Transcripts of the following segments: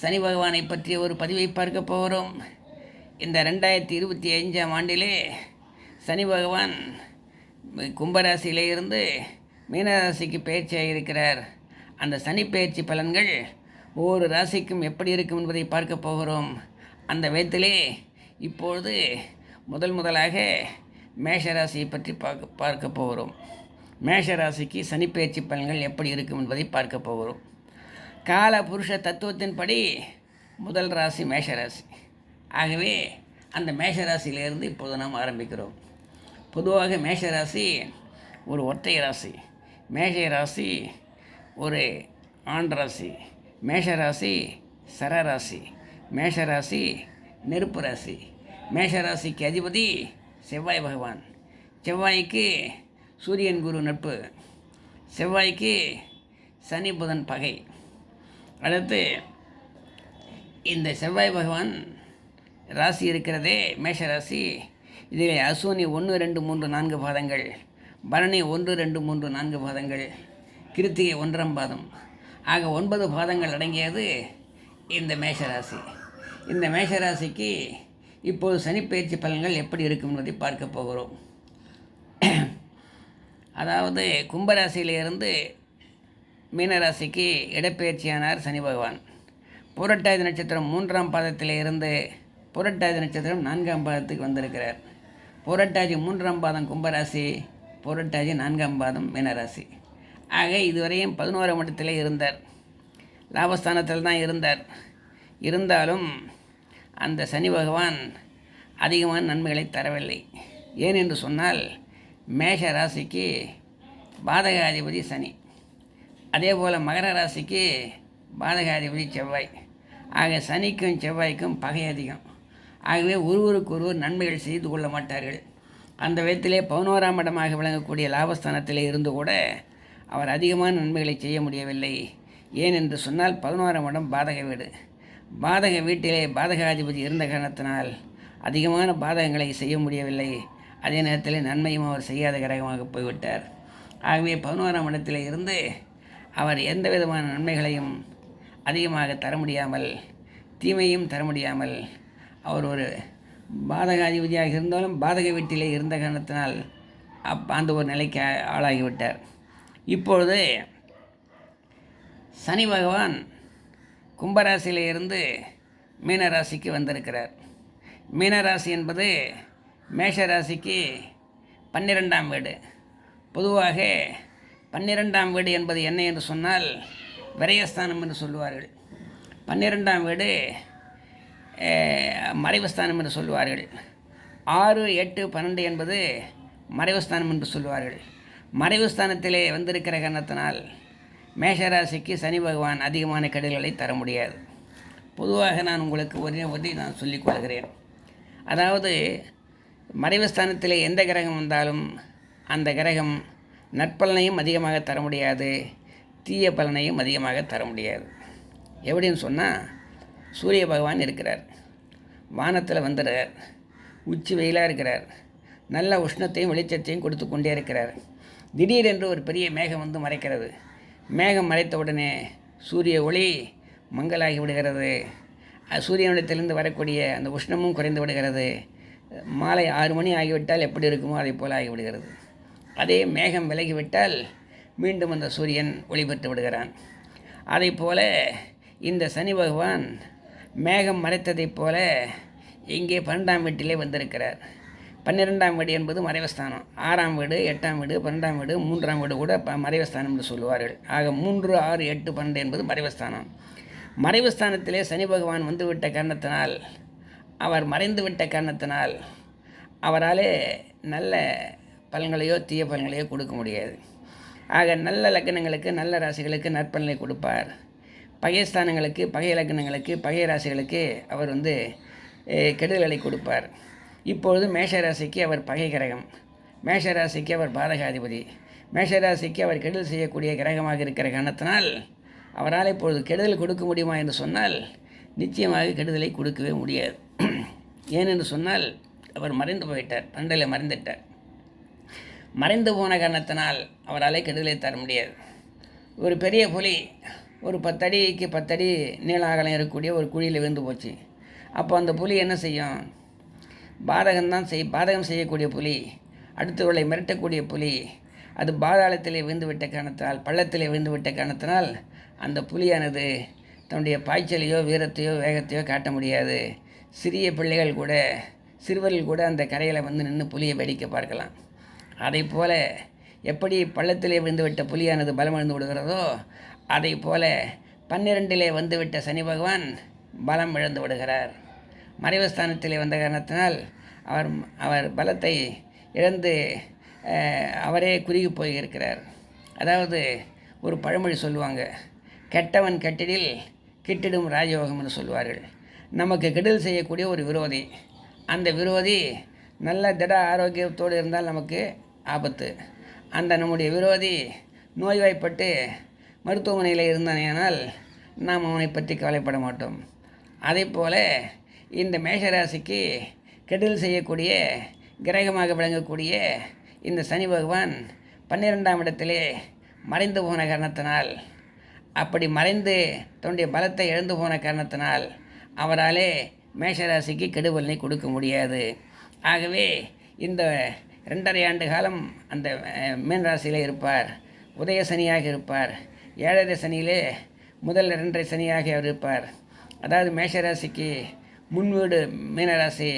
சனி பகவானை பற்றிய ஒரு பதிவை பார்க்க போகிறோம். இந்த ரெண்டாயிரத்தி இருபத்தி அஞ்சாம் ஆண்டிலே சனி பகவான் கும்பராசியிலே இருந்து மீனராசிக்கு பயிற்சியாக இருக்கிறார். அந்த சனி பயிற்சி பலன்கள் ஒவ்வொரு ராசிக்கும் எப்படி இருக்கும் என்பதை பார்க்க போகிறோம். அந்த விதத்திலே இப்பொழுது முதல் முதலாக மேஷராசியை பற்றி பார்க்க பார்க்க போகிறோம். மேஷராசிக்கு சனி பயிற்சி பலன்கள் எப்படி இருக்கும் என்பதை பார்க்க போகிறோம். கால புருஷ தத்துவத்தின்படி முதல் ராசி மேஷராசி. ஆகவே அந்த மேஷராசியிலிருந்து இப்போது நாம் ஆரம்பிக்கிறோம். பொதுவாக மேஷராசி ஒரு ஒற்றை ராசி மேஷ ராசி ஒரு ஆண் ராசி மேஷராசி சரராசி மேஷராசி நெருப்பு ராசி. மேஷராசிக்கு அதிபதி செவ்வாய் பகவான். செவ்வாய்க்கு சூரியன் குரு நட்பு. செவ்வாய்க்கு சனி புதன் பகை. அடுத்து இந்த செவ்வாய் பகவான் ராசி இருக்கிறதே மேஷ ராசி. இதில் அசூனி ஒன்று ரெண்டு மூன்று நான்கு பாதங்கள். பரணி ஒன்று ரெண்டு மூன்று நான்கு பாதங்கள். கிருத்திகை ஒன்றாம் பாதம். ஆக ஒன்பது பாதங்கள் அடங்கியது இந்த மேஷராசி இந்த மேஷராசிக்கு இப்போது சனிப்பயிற்சி பலன்கள் எப்படி இருக்கும் என்பதை பார்க்க போகிறோம். அதாவது கும்பராசியிலிருந்து மீனராசிக்கு இடப்பெயர்ச்சியானார் சனி பகவான். புரட்டாதி நட்சத்திரம் மூன்றாம் பாதத்தில் இருந்து புரட்டாதி நட்சத்திரம் நான்காம் பாதத்துக்கு வந்திருக்கிறார். புரட்டாதி மூன்றாம் பாதம் கும்பராசி புரட்டாதி நான்காம் பாதம் மீனராசி. ஆக இதுவரையும் பதினோராம் மட்டத்தில் இருந்தார். லாபஸ்தானத்தில் தான் இருந்தார். இருந்தாலும் அந்த சனி பகவான் அதிகமான நன்மைகளை தரவில்லை. ஏன் என்று சொன்னால் மேஷ ராசிக்கு பாதகாதிபதி சனி. அதே போல் மகர ராசிக்கு பாதகாதிபதி செவ்வாய். ஆக சனிக்கும் செவ்வாய்க்கும் பகை அதிகம். ஆகவே ஒருவருக்கு ஒருவர் நன்மைகள் செய்து கொள்ள மாட்டார்கள். அந்த விதத்திலே பதினோராம் இடமாக விளங்கக்கூடிய லாபஸ்தானத்திலே இருந்து கூட அவர் அதிகமான நன்மைகளை செய்ய முடியவில்லை. ஏன் என்று சொன்னால் பதினோராம் இடம் பாதக வீடு. பாதக வீட்டிலே பாதகாதிபதி இருந்த காரணத்தினால் அதிகமான பாதகங்களை செய்ய முடியவில்லை. அதே நேரத்தில் நன்மையும் அவர் செய்யாத கிரகமாக போய்விட்டார். ஆகவே பதினோராம் இடத்திலே இருந்து அவர் எந்த விதமான நன்மைகளையும் அதிகமாக தர முடியாமல் தீமையும் தர முடியாமல் அவர் ஒரு பாதகாதிபதியாக இருந்தாலும் பாதக வீட்டிலே இருந்த காரணத்தினால் அப் அந்த ஒரு நிலைக்கு ஆளாகிவிட்டார். இப்பொழுது சனி பகவான் கும்பராசியில இருந்து மீனராசிக்கு வந்திருக்கிறார். மீனராசி என்பது மேஷராசிக்கு பன்னிரெண்டாம் வீடு. பொதுவாக பன்னிரெண்டாம் வீடு என்பது என்ன என்று சொன்னால் விரயஸ்தானம் என்று சொல்லுவார்கள். பன்னிரெண்டாம் வீடு மறைவுஸ்தானம் என்று சொல்லுவார்கள். ஆறு எட்டு பன்னெண்டு என்பது மறைவுஸ்தானம் என்று சொல்லுவார்கள். மறைவுஸ்தானத்திலே வந்திருக்கிற காரணத்தினால் மேஷராசிக்கு சனி பகவான் அதிகமான கெடுதல்களை தர முடியாது. பொதுவாக நான் உங்களுக்கு ஒரே உதவி நான் சொல்லிக்கொள்கிறேன் அதாவது மறைவுஸ்தானத்தில் எந்த கிரகம் வந்தாலும் அந்த கிரகம் நற்பலனையும் அதிகமாக தர முடியாது தீய பலனையும் அதிகமாக தர முடியாது. எப்படின்னு சொன்னால் சூரிய பகவான் இருக்கிறார். வானத்தில் வந்துடுறார் உச்சி வெயிலாக இருக்கிறார். நல்ல உஷ்ணத்தையும் வெளிச்சத்தையும் கொடுத்து கொண்டே இருக்கிறார். திடீரென்று ஒரு பெரிய மேகம் வந்து மறைக்கிறது. மேகம் மறைத்த உடனே சூரிய ஒளி மங்கலாகி விடுகிறது. சூரியனிடத்திலிருந்து வரக்கூடிய அந்த உஷ்ணமும் குறைந்து விடுகிறது. மாலை ஆறு மணி ஆகிவிட்டால் எப்படி இருக்குமோ அதை போல் ஆகிவிடுகிறது. அதே மேகம் விலகிவிட்டால் மீண்டும் அந்த சூரியன் ஒளி பெற்று விடுகிறான். அதை போல இந்த சனி பகவான் மேகம் மறைத்ததைப் போல இங்கே பன்னெண்டாம் வீட்டிலே வந்திருக்கிறார். பன்னிரெண்டாம் வீடு என்பது மறைவஸ்தானம். ஆறாம் வீடு எட்டாம் வீடு பன்னெண்டாம் வீடு மூன்றாம் வீடு கூட ப மறைவஸ்தானம் என்று சொல்லுவார்கள். ஆக மூன்று ஆறு எட்டு பன்னெண்டு என்பது மறைவஸ்தானம். மறைவஸ்தானத்திலே சனி பகவான் வந்துவிட்ட காரணத்தினால் அவர் மறைந்துவிட்ட காரணத்தினால் அவராலே நல்ல பலன்களையோ தீய பலன்களையோ கொடுக்க முடியாது. ஆக நல்ல லக்னங்களுக்கு நல்ல ராசிகளுக்கு நற்பலனை கொடுப்பார். பகைஸ்தானங்களுக்கு பகை லக்னங்களுக்கு பகை ராசிகளுக்கு அவர் வந்து கெடுதலை கெடுதல்களை கொடுப்பார். இப்பொழுது மேஷராசிக்கு அவர் பகை கிரகம். மேஷராசிக்கு அவர் பாதகாதிபதி. மேஷராசிக்கு அவர் கெடுதல் செய்யக்கூடிய கிரகமாக இருக்கிற காரணத்தினால் அவரால் இப்பொழுது கெடுதல் கொடுக்க முடியுமா என்று சொன்னால் நிச்சயமாக கெடுதலை கொடுக்கவே முடியாது. ஏனென்று சொன்னால் அவர் மறைந்து போயிட்டார். பண்டையில் மறைந்துட்டார். மறைந்து போன காரணத்தினால் அவரால் கெடுதலை தர முடியாது. ஒரு பெரிய புலி ஒரு பத்தடிக்கு பத்தடி நீள அகலம் இருக்கக்கூடிய ஒரு குழியில் விழுந்து போச்சு. அப்போ அந்த புலி என்ன செய்யும்? பாதகம்தான் செய் பாதகம் செய்யக்கூடிய புலி அடுத்தவர்களை மிரட்டக்கூடிய புலி அது பாதாளத்திலே விழுந்து விட்ட காரணத்தினால் பள்ளத்திலே விழுந்து விட்ட காரணத்தினால் அந்த புலியானது தன்னுடைய பாய்ச்சலையோ வீரத்தையோ வேகத்தையோ காட்ட முடியாது. சிறிய பிள்ளைகள் கூட சிறுவர்கள் கூட அந்த கரையில் வந்து நின்று புலியை வேடிக்கை பார்க்கலாம். அதை போல எப்படி பள்ளத்திலே விழுந்துவிட்ட புலியானது பலமிழந்து விடுகிறதோ அதை போல பன்னிரெண்டிலே வந்துவிட்ட சனி பகவான் பலம் இழந்து விடுகிறார். மறைவஸ்தானத்திலே வந்த காரணத்தினால் அவர் அவர் பலத்தை இழந்து அவரே குறுகி போயிருக்கிறார். அதாவது ஒரு பழமொழி சொல்லுவாங்க கெட்டவன் கெட்டிடில் கிட்டிடும் ராஜயோகம் என்று சொல்வார்கள். நமக்கு கெடுதல் செய்யக்கூடிய ஒரு விரோதி. அந்த விரோதி நல்ல திட ஆரோக்கியத்தோடு இருந்தால் நமக்கு ஆபத்து. அந்த நம்முடைய விரோதி நோய்வாய்ப்பட்டு மருத்துவமனையில் இருந்தானேனால் நாம் அவனை பற்றி கவலைப்பட மாட்டோம். அதே போல் இந்த மேஷராசிக்கு கெடுதல் செய்யக்கூடிய கிரகமாக விளங்கக்கூடிய இந்த சனி பகவான் பன்னிரெண்டாம் இடத்திலே மறைந்து போன காரணத்தினால் அப்படி மறைந்து தன்னுடைய பலத்தை இழந்து போன காரணத்தினால் அவராலே மேஷராசிக்கு கெடுபலனை கொடுக்க முடியாது. ஆகவே இந்த ரெண்டரை ஆண்டு காலம் அந்த மீனராசியில் ராசியிலே இருப்பார். உதய சனியாக இருப்பார். ஏழரை சனியிலே முதல் இரண்டரை சனியாக அவர் இருப்பார். அதாவது மேஷராசிக்கு முன் வீடு மீனராசி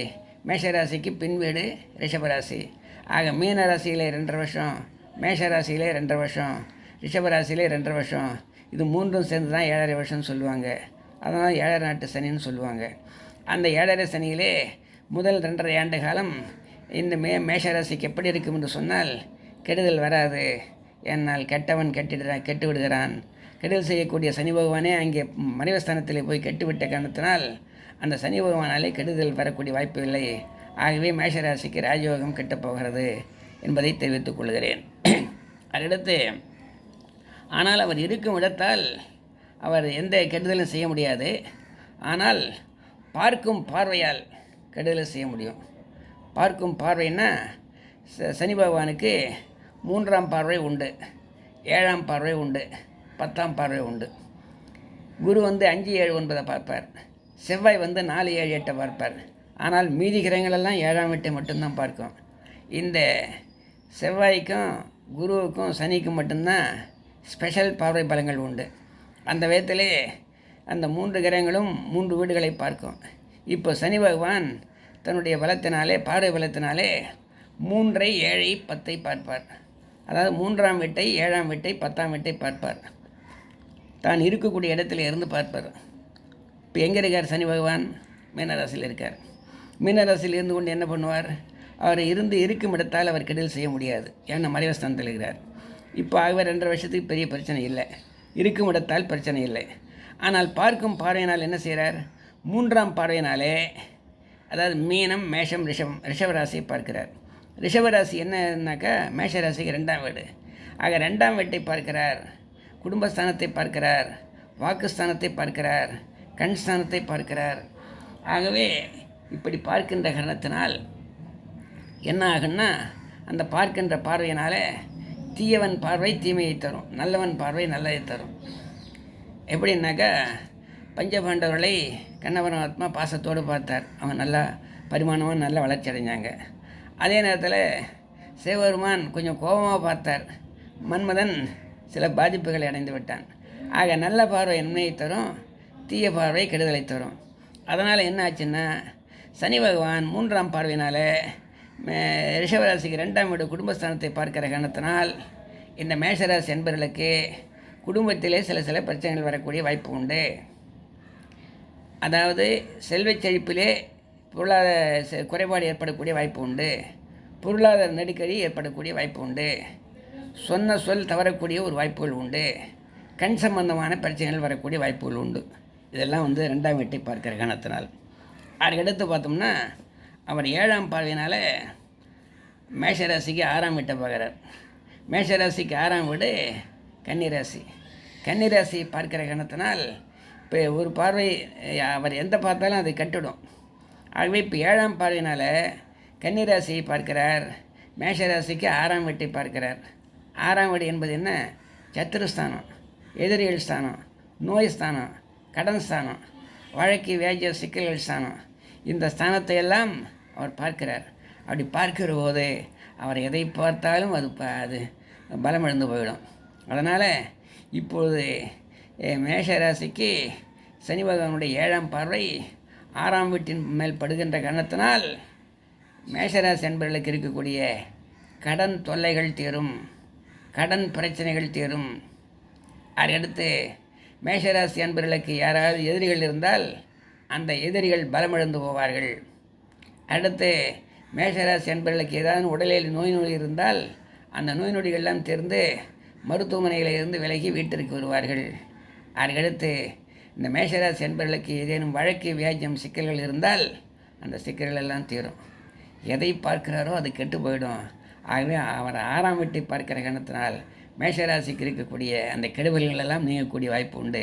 மேஷராசிக்கு பின் வீடு ரிஷபராசி ஆக மீனராசியிலே ரெண்டரை வருஷம் மேஷராசியிலே ரெண்டரை வருஷம் ரிஷபராசியிலே ரெண்டரை வருஷம். இது மூன்றும் சேர்ந்து தான் ஏழரை வருஷம்னு சொல்லுவாங்க. அதனால் ஏழரை நாட்டு சனின்னு சொல்லுவாங்க. அந்த ஏழரை சனியிலே முதல் ரெண்டரை ஆண்டு காலம் இந்த மே மேஷராசிக்கு எப்படி இருக்கும் என்று சொன்னால் கெடுதல் வராது. என்னால் கெட்டவன் கெட்டிடுறான் கெட்டு விடுகிறான் கெடுதல் செய்யக்கூடிய சனி பகவானே அங்கே மறைவஸ்தானத்தில் போய் கெட்டுவிட்ட காரணத்தினால் அந்த சனி பகவானாலே கெடுதல் வரக்கூடிய வாய்ப்பு இல்லை. ஆகவே மேஷராசிக்கு ராஜயோகம் கெட்டப் போகிறது என்பதை தெரிவித்துக் கொள்கிறேன். அடுத்து ஆனால் அவர் இருக்கும் இடத்தால் அவர் எந்த கெடுதலும் செய்ய முடியாது. ஆனால் பார்க்கும் பார்வையால் கெடுதலை செய்ய முடியும். பார்க்கும் பார்வைன்னா ச- சனி பகவானுக்கு மூன்றாம் பார்வை உண்டு ஏழாம் பார்வை உண்டு பத்தாம் பார்வை உண்டு. குரு வந்து அஞ்சு ஏழு ஒன்பதை பார்ப்பார். செவ்வாய் வந்து நாலு ஏழு எட்டை பார்ப்பார். ஆனால் மீதி கிரகங்களெல்லாம் ஏழாம் எட்டை மட்டும்தான் பார்க்கும். இந்த செவ்வாய்க்கும் குருவுக்கும் சனிக்கும் மட்டும்தான் ஸ்பெஷல் பார்வை பலங்கள் உண்டு. அந்த விதத்திலே அந்த மூன்று கிரகங்களும் மூன்று வீடுகளை பார்க்கும். இப்போ சனி பகவான் தன்னுடைய பலத்தினாலே பார்வை பலத்தினாலே மூன்றை ஏழை பத்தை பார்ப்பார். அதாவது மூன்றாம் வீட்டை ஏழாம் வீட்டை பத்தாம் வீட்டை பார்ப்பார். தான் இருக்கக்கூடிய இடத்துல இருந்து பார்ப்பார். இப்போ எங்கே இருக்கார் சனி பகவான் மீனராசியில் இருக்கார். மீனராசியில் இருந்து கொண்டு என்ன பண்ணுவார்? அவர் இருந்து இருக்கும் இடத்தால் அவர் கெடுதல் செய்ய முடியாது. ஏன்னா மறைவஸ்தானத்தில் இருக்கிறார். இப்போ ஆகவே ரெண்டரை வருஷத்துக்கு பெரிய பிரச்சனை இல்லை. இருக்கும் இடத்தால் பிரச்சனை இல்லை. ஆனால் பார்க்கும் பார்வையினால் என்ன செய்கிறார்? மூன்றாம் பார்வையினாலே அதாவது மீனம் மேஷம் ரிஷம் ரிஷபராசியை பார்க்கிறார். ரிஷபராசி என்னன்னாக்கா மேஷராசிக்கு ரெண்டாம் வீடு. ஆக ரெண்டாம் வீட்டை பார்க்கிறார் குடும்பஸ்தானத்தை பார்க்கிறார் வாக்குஸ்தானத்தை பார்க்கிறார் கண் ஸ்தானத்தை பார்க்கிறார். ஆகவே இப்படி பார்க்கின்ற கரணத்தினால் என்ன ஆகுன்னா அந்த பார்க்கின்ற பார்வையினால் தீயவன் பார்வை தீமையை தரும் நல்லவன் பார்வை நல்லதை தரும். எப்படின்னாக்கா பஞ்சபாண்டவர்களை கண்ணபரமாத்மா பாசத்தோடு பார்த்தார். அவன் நல்லா பரிமாணமாக நல்லா வளர்ச்சி அடைஞ்சாங்க. அதே நேரத்தில் சிவபெருமான் கொஞ்சம் கோபமாக பார்த்தார். மன்மதன் சில பாதிப்புகளை அடைந்து விட்டான். ஆக நல்ல பார்வை நன்மையை தரும் தீய பார்வை கெடுதலை தரும். அதனால் என்ன ஆச்சுன்னா சனி பகவான் மூன்றாம் பார்வையினால் ரிஷபராசிக்கு ரெண்டாம் வீடு குடும்பஸ்தானத்தை பார்க்கிற காரணத்தினால் இந்த மேஷராசி என்பவர்களுக்கு குடும்பத்திலே சில சில பிரச்சனைகள் வரக்கூடிய வாய்ப்பு உண்டு. அதாவது செல்வச் செழிப்பிலே பொருளாதார செ- குறைபாடு ஏற்படக்கூடிய வாய்ப்பு உண்டு. பொருளாதார நெருக்கடி ஏற்படக்கூடிய வாய்ப்பு உண்டு. சொன்ன சொல் தவறக்கூடிய ஒரு வாய்ப்புகள் உண்டு. கண் சம்பந்தமான பிரச்சனைகள் வரக்கூடிய வாய்ப்புகள் உண்டு. இதெல்லாம் வந்து ரெண்டாம் வீட்டை பார்க்கிற காரணத்தினால் அதுக்கடுத்து பார்த்தோம்னா அவர் ஏழாம் பார்வையினால் மேஷராசிக்கு ஆறாம் வீட்டை பார்க்குறார். மேஷராசிக்கு ஆறாம் வீடு கன்னிராசி. கன்னிராசி பார்க்கிற கணத்தினால் இப்போ ஒரு பார்வை அவர் எந்த பார்த்தாலும் அது கட்டிடும் ஆகவே இப்போ ஏழாம் பார்வையினால் கன்னிராசியை பார்க்கிறார் மேஷராசிக்கு ஆறாம் வீட்டை பார்க்கிறார். ஆறாம் வீடு என்பது என்ன? சத்துருஸ்தானம் எதிரிகள் ஸ்தானம் நோய் ஸ்தானம் கடன் ஸ்தானம் வழக்கு வேஜ சிக்கல்கள் ஸ்தானம். இந்த ஸ்தானத்தை எல்லாம் அவர் பார்க்கிறார். அப்படி பார்க்கிற போது அவர் எதை பார்த்தாலும் அது ப அது பலமிழந்து போயிடும். அதனால் இப்பொழுது மேஷராசிக்கு சனி பகவானுடைய ஏழாம் பார்வை ஆறாம் வீட்டின் மேல் படுகின்ற காரணத்தினால் மேஷராசி என்பவர்களுக்கு இருக்கக்கூடிய கடன் தொல்லைகள் தீரும் கடன் பிரச்சனைகள் தீரும். அதையடுத்து மேஷராசி அன்பர்களுக்கு யாராவது எதிரிகள் இருந்தால் அந்த எதிரிகள் பலமிழந்து போவார்கள். அடுத்து மேஷராசி அன்பர்களுக்கு ஏதாவது உடலில் நோய் நொடி இருந்தால் அந்த நோய் நொடிகள்லாம் தீர்ந்து மருத்துவமனையில் இருந்து விலகி வீட்டிற்கு வருவார்கள். அதுக்கடுத்து இந்த மேஷராசி என்பர்களுக்கு ஏதேனும் வழக்கு வியாஜம் சிக்கல்கள் இருந்தால் அந்த சிக்கல்கள் எல்லாம் தீரும். எதை பார்க்கிறாரோ அது கெட்டு போயிடும். ஆகவே அவர் ஆறாம் வீட்டை பார்க்கிற கணத்தினால் மேஷராசிக்கு இருக்கக்கூடிய அந்த கெடுபல்கள் எல்லாம் நீங்கக்கூடிய வாய்ப்பு உண்டு.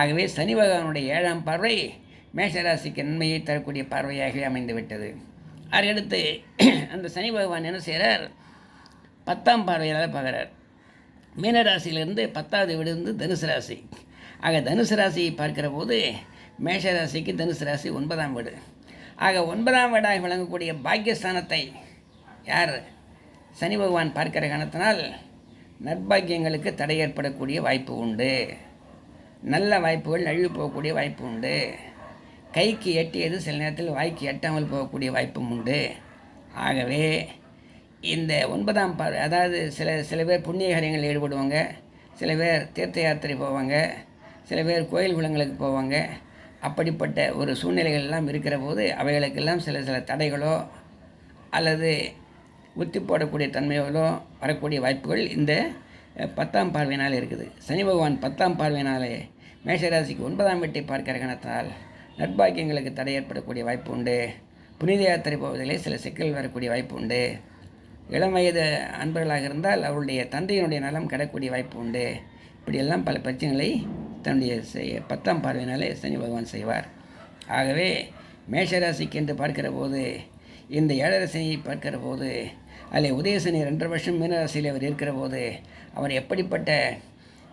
ஆகவே சனி பகவானுடைய ஏழாம் பார்வை மேஷராசிக்கு நன்மையை தரக்கூடிய பார்வையாகவே அமைந்து விட்டது அதுக்கடுத்து அந்த சனி பகவான் என்ன செய்கிறார் பத்தாம் பார்வையால் பார்க்குறார். மீனராசியிலிருந்து பத்தாவது வீடு இருந்து தனுசு ராசி. ஆக தனுசு ராசியை பார்க்கிற போது மேஷ ராசிக்கு தனுசு ராசி ஒன்பதாம் வீடு. ஆக ஒன்பதாம் வீடாக விளங்கக்கூடிய பாக்கியஸ்தானத்தை யார் சனி பகவான் பார்க்கிற காரணத்தினால் நற்பாக்கியங்களுக்கு தடை ஏற்படக்கூடிய வாய்ப்பு உண்டு. நல்ல வாய்ப்புகள் நழுவி போகக்கூடிய வாய்ப்பு உண்டு. கைக்கு எட்டியது சில நேரத்தில் வாய்க்கு எட்டாமல் போகக்கூடிய வாய்ப்பும் உண்டு. ஆகவே இந்த ஒன்பதாம் பார் அதாவது சில சில பேர் புண்ணிய காரியங்களில் ஈடுபடுவாங்க சில பேர் தீர்த்த யாத்திரை போவாங்க சில பேர் கோயில் குளங்களுக்கு போவாங்க. அப்படிப்பட்ட ஒரு சூழ்நிலைகள் எல்லாம் இருக்கிற போது அவைகளுக்கெல்லாம் சில சில தடைகளோ அல்லது உத்தி போடக்கூடிய தன்மைகளோ வரக்கூடிய வாய்ப்புகள் இந்த பத்தாம் பார்வையினால் இருக்குது. சனி பகவான் பத்தாம் பார்வையினாலே மேஷராசிக்கு ஒன்பதாம் வீட்டை பார்க்கிற கணத்தால் நட்பாக்கியங்களுக்கு தடை ஏற்படக்கூடிய வாய்ப்பு உண்டு. புனித யாத்திரை போவதிலே சில சிக்கல் வரக்கூடிய வாய்ப்பு உண்டு. இளம் வயது அன்பர்களாக இருந்தால் அவருடைய தந்தையினுடைய நலம் கிடக்கூடிய வாய்ப்பு உண்டு. இப்படியெல்லாம் பல பிரச்சனைகளை தன்னுடைய செய்ய பத்தாம் பார்வையினாலே சனி பகவான் செய்வார். ஆகவே மேஷராசிக்கு என்று பார்க்கிற போது இந்த ஏழரசனியை பார்க்கிற போது அதில் உதயசனி ரெண்டரை வருஷம் மீனராசியில் அவர் இருக்கிற போது அவர் எப்படிப்பட்ட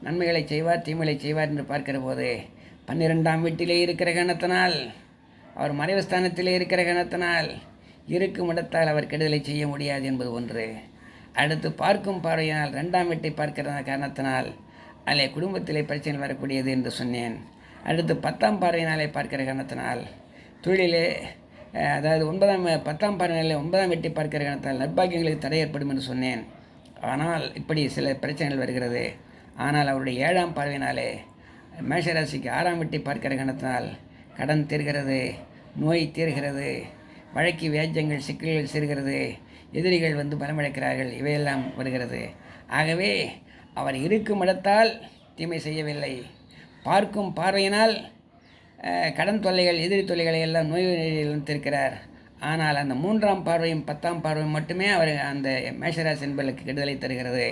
நன்மைகளை செய்வார் தீமைகளை செய்வார் என்று பார்க்கிற போது பன்னிரெண்டாம் வீட்டிலே இருக்கிற கணத்தினால் அவர் மறைவு ஸ்தானத்திலே இருக்கிற கணத்தினால் இருக்கும் இடத்தால் அவர் கெடுதலை செய்ய முடியாது என்பது ஒன்று. அடுத்து பார்க்கும் பார்வையினால் ரெண்டாம் வீட்டை பார்க்கிற காரணத்தினால் அதில் குடும்பத்திலே பிரச்சனை வரக்கூடியது என்று சொன்னேன். அடுத்து பத்தாம் பார்வையினாலே பார்க்கிற காரணத்தினால் தொழிலே அதாவது ஒன்பதாம் பத்தாம் பார்வையினாலே ஒன்பதாம் வெட்டி பார்க்கிற காரணத்தால் நற்பாக்கியங்களுக்கு தடை ஏற்படும் என்று சொன்னேன். ஆனால் இப்படி சில பிரச்சனைகள் வருகிறது. ஆனால் அவருடைய ஏழாம் பார்வையினாலே மேஷராசிக்கு ஆறாம் வெட்டி பார்க்கிற கணத்தினால் கடன் தீர்கிறது நோய் தீர்கிறது வழக்கு வியாஜ்யங்கள் சிக்கல்கள் சேர்கிறது எதிரிகள் வந்து பலமிழக்கிறார்கள் இவையெல்லாம் வருகிறது. ஆகவே அவர் இருக்கும் இடத்தால் தீமை செய்யவில்லை. பார்க்கும் பார்வையினால் கடன் தொல்லைகள் எதிரி தொல்லைகளை எல்லாம் நோய் நொடிகளிலும் ஆனால் அந்த மூன்றாம் பார்வையும் பத்தாம் பார்வையும் மட்டுமே அவர் அந்த மேஷராசி என்பதற்கு கெடுதலை தருகிறது.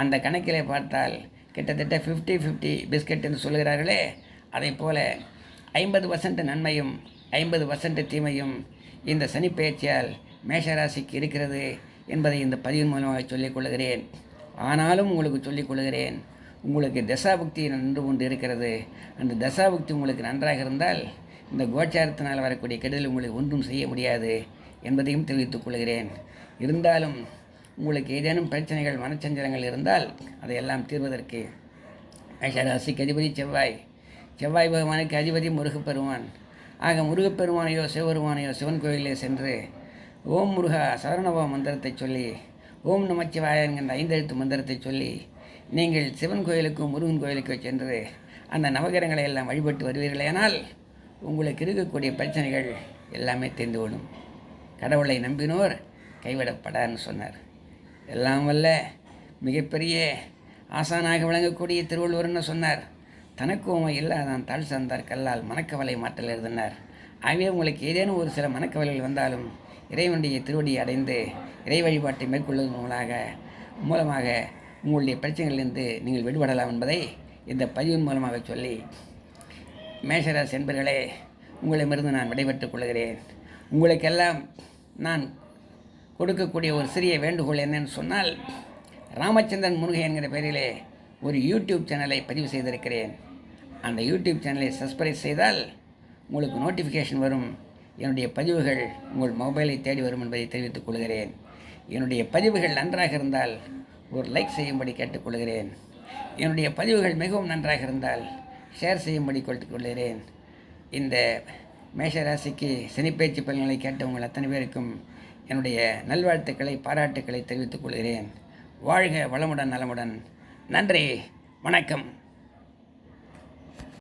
அந்த கணக்கிலே பார்த்தால் கிட்டத்தட்ட ஃபிஃப்டி ஃபிஃப்டி பிஸ்கட் என்று சொல்கிறார்களே அதை போல ஐம்பது பர்சன்ட் நன்மையும் ஐம்பது பர்சன்ட் தீமையும் இந்த சனிப்பெயர்ச்சியால் மேஷராசிக்கு இருக்கிறது என்பதை இந்த பதிவின் மூலமாக சொல்லிக் கொள்கிறேன். ஆனாலும் உங்களுக்கு சொல்லிக் கொள்கிறேன் உங்களுக்கு தசாபக்தி நன்று கொண்டு இருக்கிறது அந்த தசாபக்தி உங்களுக்கு நன்றாக இருந்தால் இந்த கோச்சாரத்தினால் வரக்கூடிய கெடுதல் உங்களுக்கு ஒன்றும் செய்ய முடியாது என்பதையும் தெரிவித்துக் கொள்கிறேன். இருந்தாலும் உங்களுக்கு ஏதேனும் பிரச்சனைகள் மனச்சஞ்சலங்கள் இருந்தால் அதையெல்லாம் தீர்வதற்கு மேஷராசிக்கு அதிபதி செவ்வாய். செவ்வாய் பகவானுக்கு அதிபதி முருகப்பெருமான். ஆக முருகப்பெருமானையோ சிவபெருமானையோ சிவன் கோயிலே சென்று ஓம் முருகா சரணபவ மந்திரத்தை சொல்லி ஓம் நமச்சிவாய என்கின்ற ஐந்தெழுத்து மந்திரத்தை சொல்லி நீங்கள் சிவன் கோயிலுக்கும் முருகன் கோயிலுக்கும் சென்று அந்த நவகிரகங்களை எல்லாம் வழிபட்டு வருவீர்களேனால் உங்களுக்கு இருக்கக்கூடிய பிரச்சனைகள் எல்லாமே தெரிந்துவிடும் கடவுளை நம்பினோர் கைவிடப்படான்னு சொன்னார். எல்லாம் வல்ல மிகப்பெரிய ஆசானாக விளங்கக்கூடிய திருவள்ளுவர்னு சொன்னார். தனக்கும் இல்லாதான் தாழ் சார்ந்தார் கல்லால் மனக்கவலை மாற்றல் எழுதினார். ஆகவே உங்களுக்கு ஏதேனும் ஒரு சில மனக்கவலைகள் வந்தாலும் இறைவனுடைய திருவடி அடைந்து இறை வழிபாட்டை மேற்கொள்வதன் மூலமாக மூலமாக உங்களுடைய பிரச்சனைகளிலிருந்து நீங்கள் விடுபடலாம் என்பதை இந்த பதிவின் மூலமாக சொல்லி மேஷராசி என்பர்களே உங்களிடமிருந்து நான் விடைபெற்றுக் கொள்கிறேன். உங்களுக்கெல்லாம் நான் கொடுக்கக்கூடிய ஒரு சிறிய வேண்டுகோள் என்னன்னு சொன்னால் ராமச்சந்திரன் முருகை என்கிற பெயரிலே ஒரு யூடியூப் சேனலை பதிவு செய்திருக்கிறேன். அந்த யூடியூப் சேனலை சப்ஸ்கிரைப் செய்தால் உங்களுக்கு நோட்டிஃபிகேஷன் வரும். என்னுடைய பதிவுகள் உங்கள் மொபைலை தேடி வரும் என்பதை தெரிவித்துக் கொள்கிறேன். என்னுடைய பதிவுகள் நன்றாக இருந்தால் ஒரு லைக் செய்யும்படி கேட்டுக்கொள்கிறேன் என்னுடைய பதிவுகள் மிகவும் நன்றாக இருந்தால் ஷேர் செய்யும்படி கேட்டுக்கொள்கிறேன் இந்த மேஷராசிக்கு சனிப்பயிற்சி பலன்களை கேட்ட உங்கள் அத்தனை பேருக்கும் என்னுடைய நல்வாழ்த்துக்களை பாராட்டுக்களை தெரிவித்துக் கொள்கிறேன். வாழ்க வளமுடன் நலமுடன். நன்றி வணக்கம்.